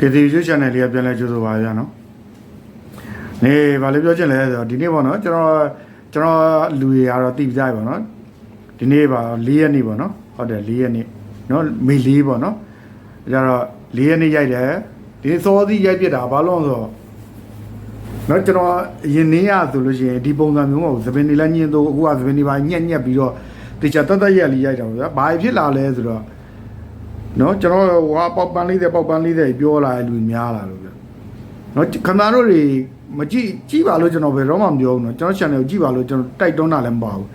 ကတိရွှေ channel လေးကပြန်လဲကြိုးဆိုပါရနော်နေဗာလေးပြောချင်လဲဆိုတော့ဒီနေ့ပေါ့နော်ကျွန်တော်ကျွန်တော်လူတွေကတော့တိပြကြပါနော်ဒီနေ့ပါ၄ရက်နေ့ပေါ့နော်ဟုတ်တယ်၄ရက်နေ့နော်မေ၄ပေါ့နော်အဲကြတော့၄ရက်နေ့ရိုက်တယ်ဒီစောသီးရိုက်ပြတာဘာလို့လဲဆိုတော့နော်ကျွန်တော်အရင်နေ့ရဆိုလို့ရှိရင်ဒီပုံစံမျိုးမဟုတ်ဘူးသပင်နေလည်းညင်းတော့အခုကသပင်နေပါညက်ညက်ပြီးတော့တေချာတတ်တတ်ရက်လေးရိုက်တာပေါ့ဗျာဘာဖြစ်လာလဲဆိုတော့ နော်ကျွန်တော်ဟွာပေါက်ပန်းလေးတဲ့ပေါက်ပန်းလေးတဲ့ပြောလာတဲ့လူများလာလို့ဗျနော်ခဏတို့တွေမကြည့်ကြည့်ပါလို့ကျွန်တော်ဘယ်တော့မှမပြောဘူးနော်ကျွန်တော် channel ကိုကြည့်ပါလို့ကျွန်တော်တိုက်တွန်းတာလည်းမပါဘူး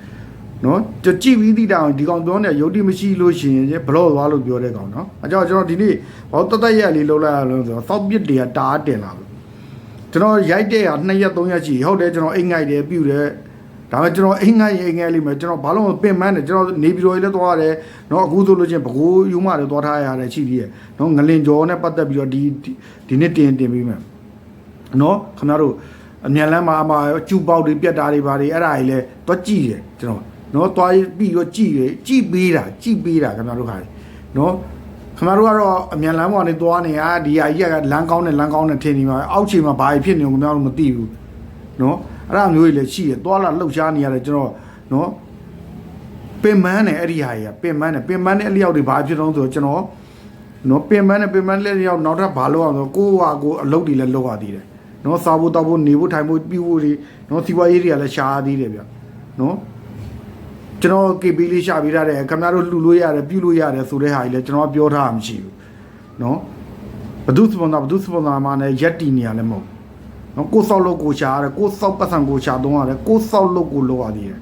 နော်ကြကြည့်ပြီးသီးတောင်ဒီကောင်ပြောနေရုပ်တိမရှိလို့ရှိရင်ဘလော့သွားလို့ပြောတဲ့ကောင်နော်အဲကြောင့်ကျွန်တော်ဒီနေ့ဘာတတ်ရက်လေးလှုပ်လိုက်ရလို့ဆိုတော့သောက်ပစ်တွေကတားတင်လာလို့ကျွန်တော်ရိုက်တဲ့ဟာ2ရက်3ရက်ရှိဟုတ်တယ်ကျွန်တော်အိတ်ငိုက်တယ်ပြုတ်တယ် ဒါပေမဲ့ကျွန်တော်အိမ်ငှက်ရင်အိမ်ငှက်လိမ့်မယ်ကျွန်တော်ဘာလို့မပင်မန်းတယ်ကျွန်တော်နေပြည်တော်ကြီးလည်းသွားရတယ်နော်အခုဆိုလို့ချင်းဘကိုးယူမလည်းသွားထားရတယ်ရှိသေးတယ်နော်ငလင်ကျော်နဲ့ပတ်သက်ပြီးတော့ဒီဒီနေ့တင်တင်ပေးမယ်နော်ခင်ဗျားတို့အမြန်လမ်းမှာအမကျူပေါက်တွေပြက်တာတွေဘာတွေအဲ့ဒါကြီးလဲသွားကြည့်တယ်ကျွန်တော်နော်သွားပြီးတော့ကြည့်တယ်ကြည့်ပေးတာကြည့်ပေးတာခင်ဗျားတို့ခါတယ်နော်ခင်ဗျားတို့ကတော့အမြန်လမ်းပေါ်နေသွားနေရဒီဟာကြီးကလမ်းကောင်းနဲ့လမ်းကောင်းနဲ့ထင်နေမှာအောက်ခြေမှာဘာဖြစ်နေလို့ခင်ဗျားတို့မသိဘူးနော် အဲ့ဒါမျိုးတွေလည်းရှိတယ်သွားလာလှုပ်ရှားနေရတယ်ကျွန်တော်နော်ပင်မန်းနဲ့အဲ့ဒီဟာကြီးကပင်မန်းနဲ့ပင်မန်းနဲ့အလျောက်တွေဘာဖြစ်တော့ဆိုတော့ကျွန်တော်နော်ပင်မန်းနဲ့ပင်မန်းလက်လျောက်နောက်ထပ်ဘာလုပ်အောင်ဆိုကိုယ့်ဟာကိုယ်အလုပ်တွေလည်းလုပ်ရသေးတယ်နော်စားဖို့တောက်ဖို့နေဖို့ထိုင်ဖို့ပြဖို့တွေနော်စီဝါရေးတွေကလည်းရှားသေးတယ်ဗျနော်ကျွန်တော် KB လေးရှာပြီးရတယ်ခင်ဗျားတို့လှူလို့ရတယ်ပြုလို့ရတယ်ဆိုတဲ့ဟာကြီးလည်းကျွန်တော်ပြောထားမှမရှိဘူးနော်ဘဒုစပွန်တာဘဒုစပွန်တာမှလည်းရက်တီနေရလည်းမဟုတ် နော်ကိုယ်ဆောက်လို့ကိုရှာရတယ်ကိုယ်ဆောက်ပတ်စံကိုရှာတော့ရတယ်ကိုယ်ဆောက်လို့ကိုလုပ်ရသေးတယ်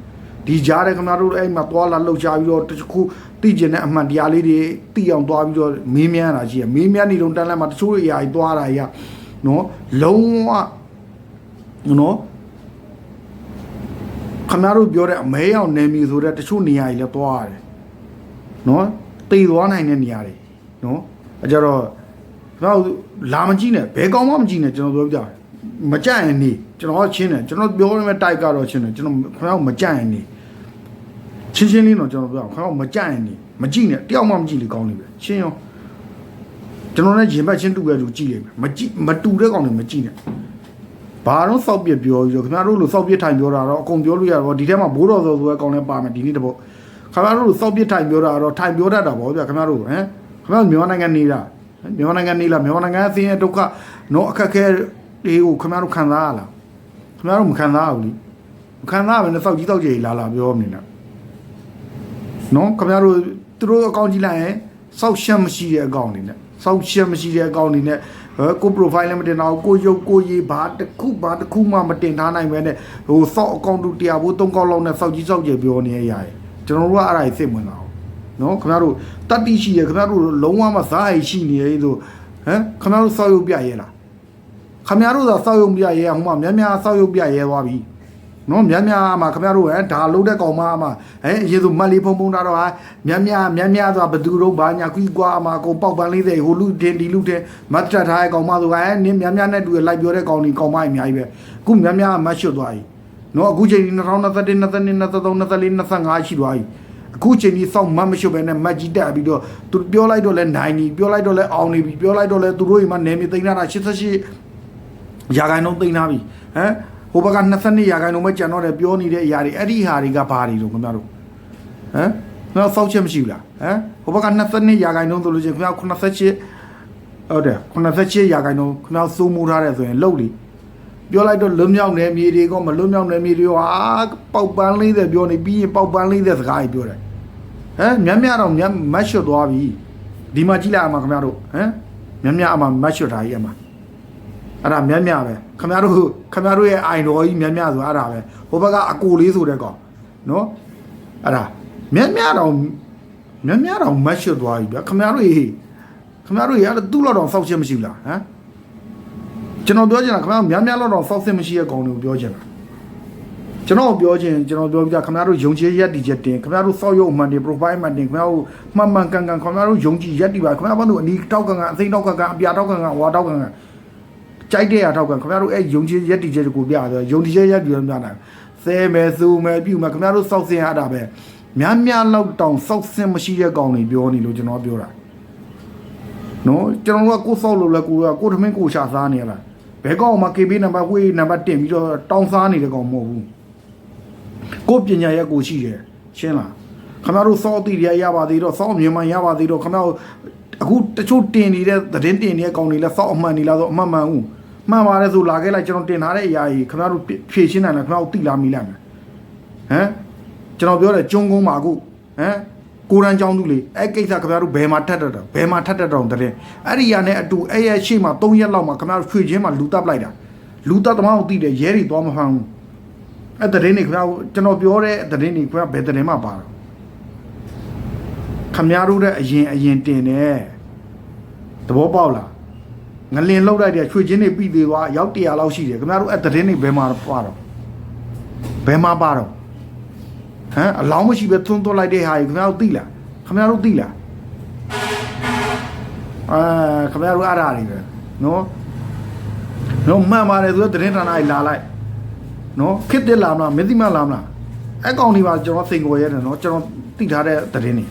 ဒီကြားတဲ့ခင်ဗျားတို့အဲ့မှာသွားလာလှုပ်ရှားပြီးတော့တခုသိကျင်တဲ့အမှန်တရားလေးတွေသိအောင်သွားပြီးတော့မင်းမြန်းတာရှိရမင်းမြန်းနေတော့တန်းလမ်းမှာတချို့အရာကြီးသွားတာကြီးကနော်လုံးဝနော်ခင်ဗျားတို့ပြောတဲ့အမဲအောင်နေမီဆိုတဲ့တချို့နေရာကြီးလည်းသွားရတယ်နော်တည်သွားနိုင်တဲ့နေရာတွေနော်အဲကြတော့ကျွန်တော်လာမကြည့်နဲ့ဘယ်ကောင်မှမကြည့်နဲ့ကျွန်တော်ပြောပြတယ် မကြရင်နေကျွန်တော်ချင်းတယ်ကျွန်တော်ပြောရမယ့်တိုက်ကတော့ချင်းတယ်ကျွန်တော်ခင်ဗျားတို့မကြရင်နေချင်းချင်းလေးတော့ကျွန်တော်ပြောခါတော့မကြရင်နေမကြည့်နဲ့တယောက်မှမကြည့်လေကောင်းနေပဲရှင်းရောကျွန်တော်လည်းရင်ဘတ်ချင်းတူတဲ့လူကြည့်လိမ့်မယ်မကြည့်မတူတဲ့ကောင်တွေမကြည့်နဲ့ဘာတော့စောက်ပြပြောပြီးတော့ခင်ဗျားတို့လိုစောက်ပြထိုင်ပြောတာတော့အကုန်ပြောလို့ရတော့ဒီထဲမှာဘိုးတော်စောဆိုတဲ့ကောင်လည်းပါမယ်ဒီနေ့တပုတ်ခင်ဗျားတို့လိုစောက်ပြထိုင်ပြောတာတော့ထိုင်ပြောတတ်တာပေါ့ဗျာခင်ဗျားတို့ဟမ်ခင်ဗျားမြန်မာနိုင်ငံနေတာမြန်မာနိုင်ငံနေလားမြန်မာနိုင်ငံအသင်းရဲ့ဒုက္ခနော်အခက်ခဲ တွေကိုခင်ဗျားတို့ခံစားရလားခင်ဗျားတို့မခံစားရဘူးလीမခံစားရဘဲနဲ့စောက်ကြီးစောက်ကြီးလာလာပြောနေတယ်နော်ခင်ဗျားတို့သူတို့အကောင့်ကြည့်လိုက်ရင်စောက်ရှက်မရှိတဲ့အကောင့်နေနဲ့စောက်ရှက်မရှိတဲ့အကောင့်နေနဲ့ဟဲကို profile လည်းမတင်တော့ကိုရုပ်ကိုရေးဘာတစ်ခုဘာတစ်ခုမှမတင်ထားနိုင်ပဲနဲ့ဟိုစောက်အကောင့်တူတရားဖို့၃ကောက်လောက်နဲ့စောက်ကြီးစောက်ကြီးပြောနေရရတယ်ကျွန်တော်တို့ကအဲ့ဒါကြီးစိတ်ဝင်တာအောင်နော်ခင်ဗျားတို့တတ်တိရှိရခင်ဗျားတို့လုံးဝမစားရရှိနေရေးဆိုဟမ်ခင်ဗျားတို့စောက်ရုပ်ပြရဲလား ခင်ဗျားတို့သာစောက်ရုပ်ပြရဲဟိုမှာများများစောက်ရုပ်ပြရဲသွားပြီနော်များများမှာခင်ဗျားတို့ဟဲ့ဒါလုံးတဲ့ကောင်မအမဟဲ့အရင်ဆိုမတ်လေးဖုံဖုံတာတော့ဟာများများများများဆိုတာဘသူတို့ဘာညာခွီးကွာအမကိုပေါက်ပန်းလေးတဲ့ဟိုလူတင်ဒီလူတင်မတ်တက်ထားတဲ့ကောင်မဆိုဟဲ့နင်းများများနဲ့တူလိုက်ပြောတဲ့ကောင်ဒီကောင်မအများကြီးပဲအခုများများမတ်ရွတ်သွားပြီနော်အခုချိန်2021 22 23 24 25ရှိသွားပြီအခုချိန်ကြီးစောင့်မတ်မရွတ်ပဲနဲ့မတ်ကြီးတက်ပြီးတော့သူပြောလိုက်တော့လဲနိုင်နေပြောလိုက်တော့လဲအောင်နေပြီပြောလိုက်တော့လဲသူတို့အိမ်မှာနေမြေသိမ်းတာ88 ရာခိုင်နှုန်းသိမ်းထားပြီဟမ်ဟိုဘက်က22ရာခိုင်နှုန်းပဲကျန်တော့တယ်ပြောနေတဲ့အရာတွေအဲ့ဒီဟာတွေကဘာတွေလို့ခင်ဗျားတို့ဟမ်ခင်ဗျားစောက်ချက်မရှိဘူးလားဟမ်ဟိုဘက်က22ရာခိုင်နှုန်းဆိုလို့ချင်းခင်ဗျား88ဟုတ်တယ်88ရာခိုင်နှုန်းခင်ဗျားစိုးမိုးထားတယ်ဆိုရင်လှုပ်လေပြောလိုက်တော့လွတ်မြောက်နေမြေတွေကမလွတ်မြောက်နေမြေတွေဟာပေါက်ပန်းလေးတဲ့ပြောနေပြီးရင်ပေါက်ပန်းလေးတဲ့စကားကြီးပြောတယ်ဟမ်မြတ်မြတ်တော့မြတ်မတ်ရွတ်သွားပြီဒီမှာကြည့်လိုက်အောင်ခင်ဗျားတို့ဟမ်မြတ်မြတ်အမှမတ်ရွတ်တာကြီးအမှ အဲ့ဒါမြတ်မြတ်ပဲခမရတို့ခမရတို့ရဲ့အိုင်တော်ကြီးမြတ်မြတ်ဆိုအဲ့ဒါပဲဟိုဘက်ကအကိုလေးဆိုတဲ့ကောင်နော်အဲ့ဒါမြတ်မြတ်တော့မြတ်မြတ်တော့မတ်ရွှတ်သွားပြီဗျခမရတို့ဟေးခမရတို့ရအဲ့သူ့လောက်တော့စောက်ချက်မရှိဘူးလားဟမ်ကျွန်တော်ပြောချင်တာခမရမြတ်မြတ်လောက်တော့စောက်ချက်မရှိတဲ့ကောင်တွေကိုပြောချင်တာကျွန်တော်ပြောချင်ကျွန်တော်ပြောပြခမရတို့ယုံကြည်ရက်တည်ချက်တင်ခမရတို့စောက်ရုပ်အမှန်တင် profile မှန်တင်ခမရတို့မှန်မှန်ကန်ကန်ခမရတို့ယုံကြည်ရက်တည်ပါခမရဘာလို့အနီတောက်ကန်ကန်အသိတောက်ကန်ကန်အပြာတောက်ကန်ကန်ဝါတောက်ကန်ကန် ကြိုက်တဲ့အထောက်ကခင်ဗျားတို့အဲ့ယုံကြည်ရက်တီချက်ကိုပြရတယ်ယုံကြည်ချက်ရက်တီရပြနိုင်ဆဲမယ်စူမယ်ပြုမယ်ခင်ဗျားတို့စောက်စင်ရတာပဲများများလောက်တောင်စောက်စင်မရှိတဲ့ကောင်တွေပြောနေလို့ကျွန်တော်ပြောတာဟနော်ကျွန်တော်တို့ကကိုယ်ဆောက်လို့လဲကိုယ်ကကိုယ်ထမင်းကိုယ်ရှာစားနေရလားဘယ်ကောင်မှ KB နံပါတ်ဝေးနံပါတ်တင်ပြီးတော့တောင်းစားနေတဲ့ကောင်မဟုတ်ဘူးကိုယ်ပညာရက်ကိုရှိတယ်ရှင်းလားခင်ဗျားတို့စောတီတွေရပါသေးတော့စောမြန်မာရပါသေးတော့ခင်ဗျားတို့အခုတချို့တင်နေတဲ့သတင်းတင်နေတဲ့ကောင်တွေလဲစောအမှန်နေလားဆိုအမှန်မှန်ဦး မှန်ပါတယ်ဆိုလာခဲ့လိုက်ကျွန်တော်တင်ထားတဲ့အရာကြီးခင်ဗျားတို့ဖြည့်ရှင်းနိုင်လားခင်ဗျားတို့သိလားမိလားမယ်ဟမ်ကျွန်တော်ပြောတယ်ကျုံကုန်းမှာအခုဟမ်ကိုရန်ကြောင်းသူလေအဲ့ကိစ္စခင်ဗျားတို့ဘယ်မှာထက်တတ်တာဘယ်မှာထက်တတ်တော့တဲ့အဲ့ဒီရနဲ့အတူအဲ့ရဲ့ရှေ့မှာ3ရက်လောက်မှာခင်ဗျားတို့ရွှေချင်းမှာလူတပ်လိုက်တာလူတပ်သမားကိုသိတယ်ရဲတွေသွားမဖမ်းဘူးအဲ့တဲ့င်းနေခင်ဗျားတို့ကျွန်တော်ပြောတဲ့တဲ့င်းနေခင်ဗျားဘယ်တဲ့င်းမှပါတော့ခင်ဗျားတို့တဲ့အရင်အရင်တင်တယ်သဘောပေါက်လား ငလင်လောက်လိုက်တဲ့ရွှေချင်းတွေပြီးသေးသွားရောက်100လောက်ရှိတယ်ခင်ဗျားတို့အဲ့တဲ့င်းနေဘယ်မှာပါတော့ဘယ်မှာပါတော့ဟမ်အလောင်းမရှိပဲသွန်းသွန်းလိုက်တဲ့ဟာကြီးခင်ဗျားတို့သိလားခင်ဗျားတို့သိလားအာခင်ဗျားတို့အားရနေပဲနော်နော်မှန်ပါတယ်ဆိုတော့သတင်းဌာနကြီးလာလိုက်နော်ခစ်တက်လာမလားမသိမလားမလားအကောင်ဒီပါကျွန်တော်စိန်ကိုရဲတယ်နော်ကျွန်တော်သိထားတဲ့သတင်းတွေ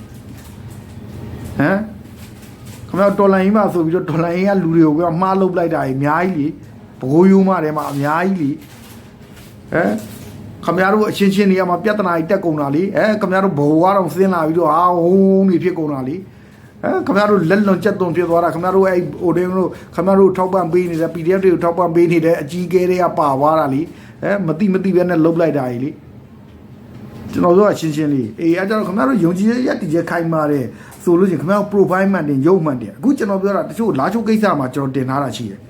ဟမ် ခင်ဗျားဒေါ်လာရင်းပါဆိုပြီးတော့ဒေါ်လာရင်းကလူတွေကိုကမှားလုပ်လိုက်တာကြီးအများကြီးလေဘကိုးယိုးမထဲမှာအများကြီးလေဟမ်ခမရတို့အချင်းချင်းတွေကမှပြဿနာကြီးတက်ကုန်တာလေအဲခမရတို့ဘဝတော့ဆင်းလာပြီးတော့အာဟုံနေဖြစ်ကုန်တာလေအဲခမရတို့လက်လွန်ချက်သွန်ဖြစ်သွားတာခမရတို့အဲ့ဟိုတင်းတို့ခမရတို့ထောက်ပံ့ပေးနေတဲ့ PDF တွေကိုထောက်ပံ့ပေးနေတဲ့အကြီးကဲတွေကပါသွားတာလေအဲမတိမတိပဲနဲ့လှုပ်လိုက်တာကြီးလေ ကျွန်တော်တို့အချင်းချင်းလေးအေးအဲကြောင့်ခမရတို့ယုံကြည်ရရက်တည်ချက်ခိုင်းပါတယ်ဆိုလို့ချင်းခမရတို့ profile မှန်တင်ရုပ်မှန်တင်အခုကျွန်တော်ပြောတာတချို့လာချိုးကိစ္စမှာကျွန်တော်တင်ထားတာရှိတယ်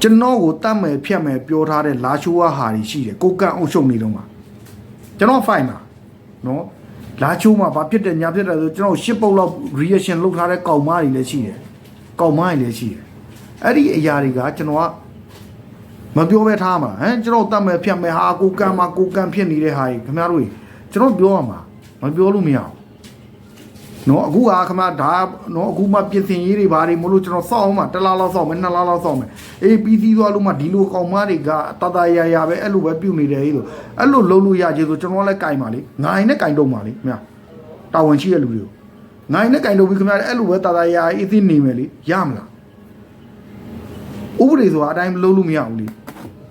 ကျွန်တော်ကိုတတ်မယ်ဖြတ်မယ်ပြောထားတဲ့လာချိုးဝါဟာတွေရှိတယ်ကိုကန့်အုပ်ရှုံနေတော့မှာကျွန်တော် fine ပါနော်လာချိုးမှာဘာဖြစ်တယ်ညာဖြစ်တယ်ဆိုကျွန်တော်ရှစ်ပုတ်လောက် reaction လုပ်ထားတဲ့ကောင်မတွေလည်းရှိတယ်ကောင်မတွေလည်းရှိတယ်အဲ့ဒီအရာတွေကကျွန်တော်က မပြောပဲထားမှာဟမ်ကျွန်တော်တတ်မယ်ဖြတ်မယ်ဟာကိုကန့်မှာကိုကန့်ဖြစ်နေတဲ့ဟာတွေခင်ဗျားတို့ကြီးကျွန်တော်ပြောရမှာမပြောလို့မရဘူးနော်အခုကခမဒါနော်အခုမှပြင်ဆင်ရေးတွေဘာတွေမလို့ကျွန်တော်စောက်အောင်မှတစ်လားလောက်စောက်မယ်နှစ်လားလောက်စောက်မယ်အေးပြီးသီးသွားလို့မှဒီလိုကောင်မတွေကတတရရပဲအဲ့လိုပဲပြုတ်နေတယ်ဟိဆိုအဲ့လိုလုံးလို့ရချေဆိုကျွန်တော်လည်းကင်ပါလေငိုင်းနဲ့ကင်တော့ပါလေခင်ဗျာတာဝန်ရှိတဲ့လူတွေကိုငိုင်းနဲ့ကင်တော့ပြီးခင်ဗျာအဲ့လိုပဲတတရအေးသိနေမယ်လေရမလားဥပဒေဆိုတာအတိုင်းလုံးလို့မရဘူးလေ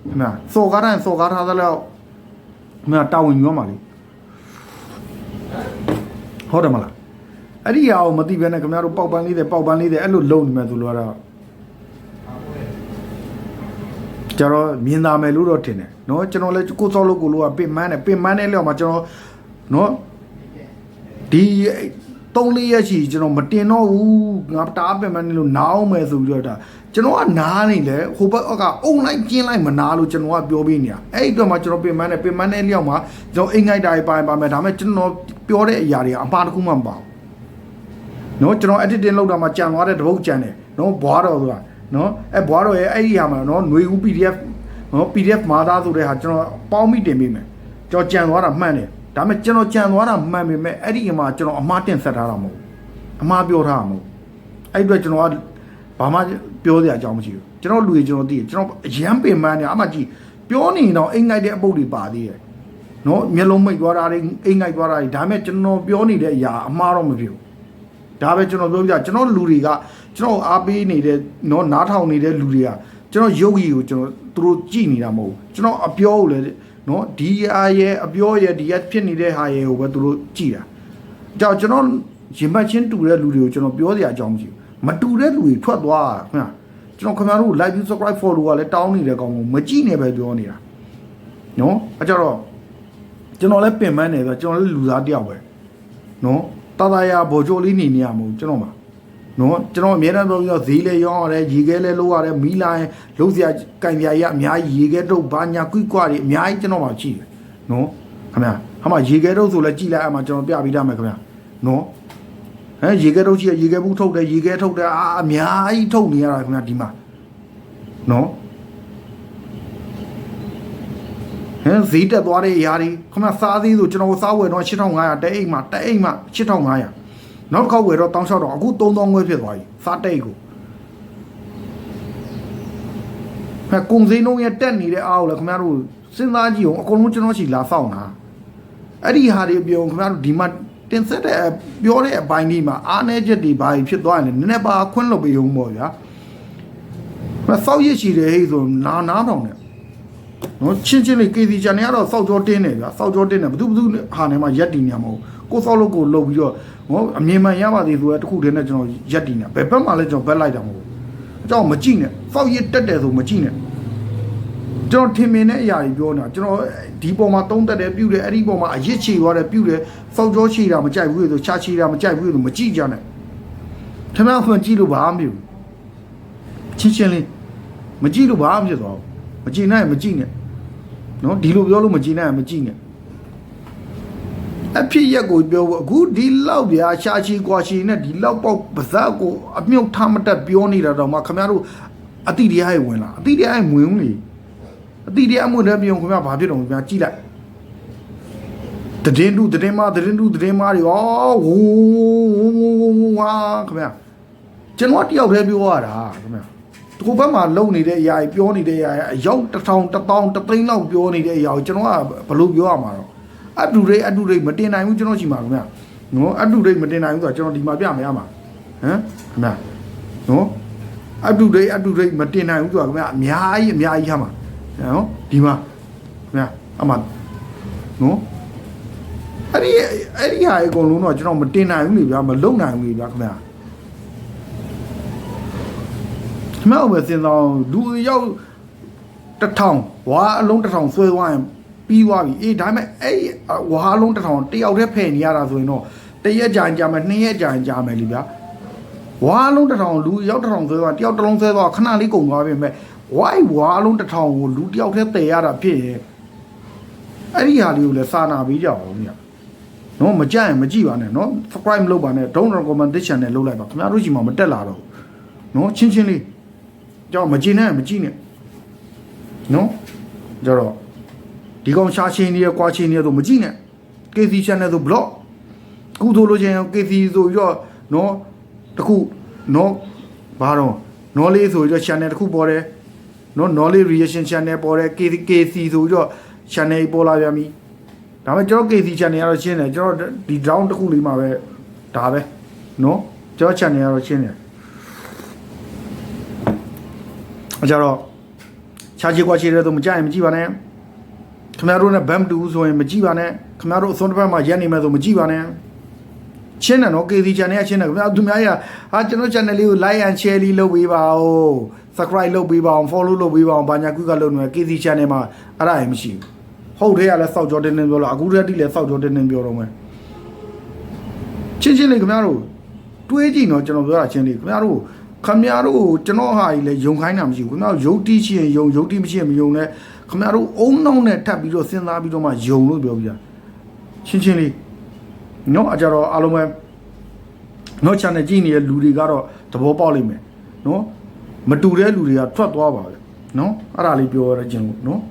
ခင်ဗျာစော်ကားတိုင်းစော်ကားထားသလောက်ခင်ဗျာတာဝန်ယူရမှာလေဟုတ်တယ်မလားအဲ့ဒီအရာကိုမသိဘဲနဲ့ခင်ဗျားတို့ပေါက်ပန်းလေးတယ်ပေါက်ပန်းလေးတယ်အဲ့လိုလုံနေမယ်ဆိုလို့ကတော့ကျတော့မြင်သာမယ်လို့တော့ထင်တယ်နော်ကျွန်တော်လည်းကိုစောလို့ကိုလို့ကပင်မန်းတယ်ပင်မန်းတဲ့လောက်မှာကျွန်တော်နော်ဒီ သုံးလေးရက်ရှိကျွန်တော်မတင်တော့ဘူးငါတားပင်မန်းနေလို့နားအောင်မယ်ဆိုပြီးတော့ဒါကျွန်တော်ကနားနေလေဟိုဘက်အောက်ကအုံလိုက်ကျင်းလိုက်မနာလို့ကျွန်တော်ကပြောပေးနေတာအဲ့ဒီတော့မှကျွန်တော်ပင်မန်းတယ်ပင်မန်းတဲ့လျောက်မှာကျွန်တော်အိမ်ငိုက်တာတွေပါရင်ပါမယ်ဒါပေမဲ့ကျွန်တော်ပြောတဲ့အရာတွေကအမှားတစ်ခုမှမပါဘူးနော်ကျွန်တော် editing လုပ်တာမှကြံသွားတဲ့တပုတ်ကြံတယ်နော်ဘွားတော်ဆိုတာနော်အဲဘွားတော်ရဲ့အဲ့ဒီဟာမှာနော်ຫນွေဦး PDF နော် PDF မာသားဆိုတဲ့ဟာကျွန်တော်ပေါင်းမိတင်ပေးမယ်ကျွန်တော်ကြံသွားတာမှန်တယ် ဒါပေမဲ့ကျွန်တော်ကြံသွားတာမှန်ပေမဲ့အဲ့ဒီမှာကျွန်တော်အမှားတင်ဆက်ထားတာမဟုတ်ဘူးအမှားပြောထားတာမဟုတ်ဘူးအဲ့ဒီအတွက်ကျွန်တော်ကဘာမှပြောစရာအကြောင်းမရှိဘူးကျွန်တော်လူကြီးကျွန်တော်သိတယ်ကျွန်တော်အရန်ပင်ပန်းနေအမှကြည့်ပြောနေတော့အိမ်ငိုက်တဲ့အပုတ်တွေပါသေးတယ်နော်မျက်လုံးမိတ်သွားတာတွေအိမ်ငိုက်သွားတာတွေဒါပေမဲ့ကျွန်တော်ပြောနေတဲ့အရာအမှားတော့မဖြစ်ဘူးဒါပဲကျွန်တော်ပြောပြကျွန်တော်လူတွေကကျွန်တော်အားပေးနေတဲ့နော်နားထောင်နေတဲ့လူတွေကကျွန်တော်ရုပ်ရည်ကိုကျွန်တော်သူတို့ကြည်နေတာမဟုတ်ဘူးကျွန်တော်အပြောကိုလည်း နော်ဒီအားရဲ့အပြောရဲ့ဒီကဖြစ်နေတဲ့ဟာရဲ့ကိုပဲသူတို့ကြည်တာကြောင့်ကျွန်တော်ရင်ပတ်ချင်းတူတဲ့လူတွေကိုကျွန်တော်ပြောစရာအကြောင်းမရှိဘူးမတူတဲ့လူတွေထွက်သွားတာခင်ဗျာကျွန်တော်ခင်ဗျားတို့ like view subscribe follow ကလည်းတောင်းနေတဲ့ကောင်ကိုမကြည့်နေပဲပြောနေတာနော်အဲကြတော့ကျွန်တော်လည်းပင်ပန်းနေဆိုတော့ကျွန်တော်လည်းလူသားတယောက်ပဲနော်တာတာယာဘော်ချိုလေးနေနေရမဟုတ်ကျွန်တော်မှာ နော်ကျွန်တော်အများအားပြောပြီးတော့ဈေးလဲရောင်းရတယ်ရေခဲလဲလို့ရတယ်မီးလိုင်းလုံးစရာကင်ပြာကြီးအများကြီးရေခဲတုပ်ဘာညာကွိကွာတွေအများကြီးကျွန်တော်မှာရှိတယ်နော်ခင်ဗျာဟာမရေခဲတုပ်ဆိုလဲကြည်လိုက်အမှကျွန်တော်ပြပြီးသားမယ်ခင်ဗျာနော်ဟမ်ရေခဲတုပ်ရှိရရေခဲဘူးထုတ်တယ်ရေခဲထုတ်တယ်အာအများကြီးထုတ်နေရတာခင်ဗျာဒီမှာနော်ဟမ်ဈေးတက်သွားတဲ့အရာတွေခမစားသေးဆိုကျွန်တော်စားဝယ်တော့8500တဲအိမ်မှာတဲအိမ်မှာ8500 နောက်တစ်ခေါက်ဝယ်တော့1600တော့အခု3000ငွေဖြစ်သွားပြီစားတိတ်ကိုဟဲ့ကုံစင်းလုံးရဲ့တက်နေတဲ့အားကိုလည်းခင်ဗျားတို့စဉ်းစားကြည့်အောင်အကုန်လုံးကျွန်တော်ချီလာဖောက်တာအဲ့ဒီဟာတွေပြောခင်ဗျားတို့ဒီမှာတင်ဆက်တဲ့ပြောတဲ့အပိုင်းဒီမှာအားနည်းချက်တွေဘာတွေဖြစ်သွားရင်လည်းနည်းနည်းပါခွင့်လွှတ်ပေးအောင်ပေါ့ဗျာမစောက်ရစ်ရှိတယ်ဟဲ့ဆိုနာနာတောင်နဲ့ နော်ချင်းချင်းလေး KC ချန်နေကတော့စောက်ကြောတင်းတယ်ဗျာစောက်ကြောတင်းတယ်ဘယ်သူဘယ်သူဟာနေမှာရက်တီနေမှာမဟုတ်ကိုစောက်လို့ကိုလှုပ်ပြီးတော့ဟောအမြင်မှန်ရပါသေးဆိုရတခုတည်းနဲ့ကျွန်တော်ရက်တီနေဘယ်ဘက်မှလည်းကျွန်တော်ဘက်လိုက်တာမဟုတ်ဘူးအကြောင်းမကြည့်နဲ့စောက်ရစ်တက်တယ်ဆိုမကြည့်နဲ့ကျွန်တော်ထင်မြင်တဲ့အရာတွေပြောနေတာကျွန်တော်ဒီပုံမှာတုံးတက်တယ်ပြုတ်တယ်အဲ့ဒီပုံမှာအရစ်ချီသွားတယ်ပြုတ်တယ်စောက်ကြောချီတာမကြိုက်ဘူးဆိုချာချီတာမကြိုက်ဘူးဆိုမကြည့်ကြနဲ့ထမဖွင့်ကြည့်လို့ဘာမှမဖြစ်ဘူးချင်းချင်းလေးမကြည့်လို့ဘာမှမဖြစ်သွားဘူး မကြည့်နိုင်ရင်မကြည့်နဲ့နော်ဒီလိုပြောလို့မကြည့်နိုင်ရင်မကြည့်နဲ့အဖြစ်ရက်ကိုပြောဖို့အခုဒီလောက်ဗျာရှာချီကွာချီနဲ့ဒီလောက်ပေါက်ပါဇက်ကိုအမြုပ်ထားမတက်ပြောနေတာတော့မှခင်ဗျားတို့အတိတရားရဲ့ဝင်လာအတိတရားရဲ့ဝင်ဦးလေအတိတရားမှုတဲ့ပြုံခင်ဗျာဘာဖြစ်တော့ခင်ဗျာကြည့်လိုက်တည်င်းတူတည်င်းမတည်င်းတူတည်င်းမတွေဩဝူဝူဝါခင်ဗျာကျွန်တော်တယောက်တည်းပြောရတာခင်ဗျာ ဒီဘက်မှာလုံနေတဲ့အရာကြီးပြောနေတဲ့အရာကြီးအယောက်တစ်ထောင်တစ်တောင်တစ်သိန်းလောက်ပြောနေတဲ့အရာကိုကျွန်တော်ကဘယ်လိုပြောရမှာတော့အတူရိတ်အတူရိတ်မတင်နိုင်ဘူးကျွန်တော်ရှိမှာခင်ဗျာနော်အတူရိတ်မတင်နိုင်ဘူးဆိုတော့ကျွန်တော်ဒီမှာပြမရမှာဟမ်ခင်ဗျာနော်အတူရိတ်အတူရိတ်မတင်နိုင်ဘူးဆိုတော့ခင်ဗျာအများကြီးအများကြီးဟာမှာနော်ဒီမှာခင်ဗျာအမနော်အဲ့ဒီအဲ့ဒီဟာအကုန်လုံးတော့ကျွန်တော်မတင်နိုင်ဘူးလေဗျာမလုံနိုင်ဘူးလေဗျာခင်ဗျာ ခင်ဗျာပဲစဉ်းစားအောင်လူရောက်တစ်ထောင်ဝါအလုံးတစ်ထောင်ဆွဲသွားရင်ပြီးသွားပြီအေးဒါပေမဲ့အဲ့ဒီဝါအလုံးတစ်ထောင်တယောက်တည်းဖယ်နေရတာဆိုရင်တော့တစ်ရက်ကြာရင်ကြာမယ်နှစ်ရက်ကြာရင်ကြာမယ်လေဗျာဝါလုံးတစ်ထောင်လူရောက်တစ်ထောင်ဆွဲသွားတယောက်တစ်လုံးဆွဲသွားခဏလေးကုန်သွားပြီမဲ့ဝိုင်းဝါလုံးတစ်ထောင်ကိုလူတယောက်တည်းတည်ရတာဖြစ်ရင်အဲ့ဒီဟာလေးကိုလည်းစာနာပေးကြအောင်ညနော်မကြရင်မကြည့်ပါနဲ့နော် subscribe မလုပ်ပါနဲ့ don't recommendation နဲ့လုပ်လိုက်ပါခင်ဗျားတို့ရှိမှမတက်လာတော့ဘူးနော်ချင်းချင်းလေး ကြောက်မကြည့်နဲ့မကြည့်နဲ့နော်ကြတော့ဒီကောင်ရှာချင်းနေရကွာချင်းနေရတော့မကြည့်နဲ့ KC channel ဆို block အခုဆိုလို့ချင်း KC ဆိုပြီးတော့နော်တခုနော်ဘာတော့နော်လေးဆိုပြီးတော့ channel တခုပေါ်တယ်နော် knowledge reaction channel ပေါ်တယ် KC KC ဆိုပြီးတော့ channel ပေါ်လာပြန်ပြီဒါပေမဲ့ကျွန်တော် KC channel ကတော့ရှင်းတယ်ကျွန်တော်ဒီ down တစ်ခုလေးမှာပဲဒါပဲနော်ကျွန်တော် channel ကတော့ရှင်းတယ် အကြတော့ချာချီကွာချီတဲ့တော့မကြရင်မကြည့်ပါနဲ့ခင်ဗျားတို့နဲ့ဘမ်တူဆိုရင်မကြည့်ပါနဲ့ခင်ဗျားတို့အစွန်းတစ်ဖက်မှာရက်နေမယ်ဆိုမကြည့်ပါနဲ့ချင်းတယ်နော် KC channel ကချင်းတယ်ခင်ဗျားသူများရဟာကျွန်တော် channel လေးကို like and share လေးလုပ်ပေးပါဦး subscribe လုပ်ပေးပါအောင် follow လုပ်ပေးပါအောင်ဘာညာကွကလုပ်နေ KC channel မှာအဲ့ဒါရင်မရှိဘူးဟုတ်တယ်ကလည်းစောက်ကြောတင်းတင်းပြောလို့အခုတည်းကလည်းစောက်ကြောတင်းတင်းပြောတော့မယ်ချင်းချင်းလေးခင်ဗျားတို့တွေးကြည့်နော်ကျွန်တော်ပြောတာချင်းလေးခင်ဗျားတို့ ခင်ဗျားတို့ကျွန်တော်ဟာကြီးလေယုံခိုင်းတာမရှိဘူးခင်ဗျားတို့ယုတ်တိရှိရင်ယုံယုတ်တိမရှိရင်မယုံနဲ့ခင်ဗျားတို့အုံနှောင်းနဲ့ထပ်ပြီးတော့စဉ်းစားပြီးတော့မှယုံလို့ပြောပြချင်းချင်းလေးနော်အကြတော့အားလုံးပဲနော် channel ကြည့်နေတဲ့လူတွေကတော့သဘောပေါက်လိမ့်မယ်နော်မတူတဲ့လူတွေကထွက်သွားပါပဲနော်အဲ့ဒါလေးပြောရခြင်းလို့နော်